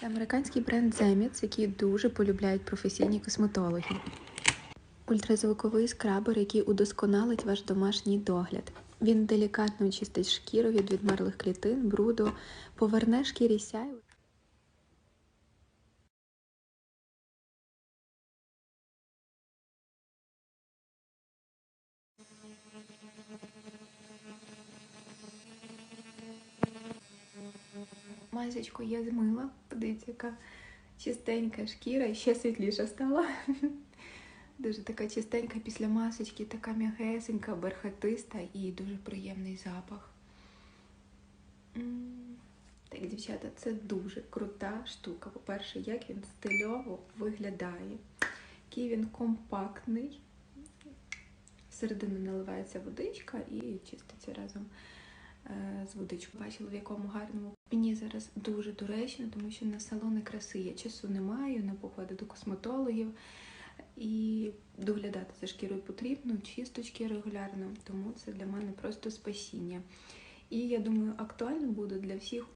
Це американський бренд Zemits, який дуже полюбляють професійні косметологи. Ультразвуковий скрабер, який удосконалить ваш домашній догляд. Він делікатно очистить шкіру від відмерлих клітин, бруду, поверне шкірі сяйво. Масочку я змила. Подивіться, яка чистенька шкіра ще світліша стала. Дуже така чистенька після масочки, така м'ягесенька, бархатиста і дуже приємний запах. Так, дівчата, це дуже крута штука. По-перше, як він стильово виглядає, який він компактний. Всередину наливається водичка і чиститься разом е, з водичкою. Бачила, в якому гарному. Мені зараз дуже доречно, тому що на салони краси я часу не маю, на походи до косметологів. І доглядати за шкірою потрібно, чисточки регулярно, тому це для мене просто спасіння. І я думаю, актуально буде для всіх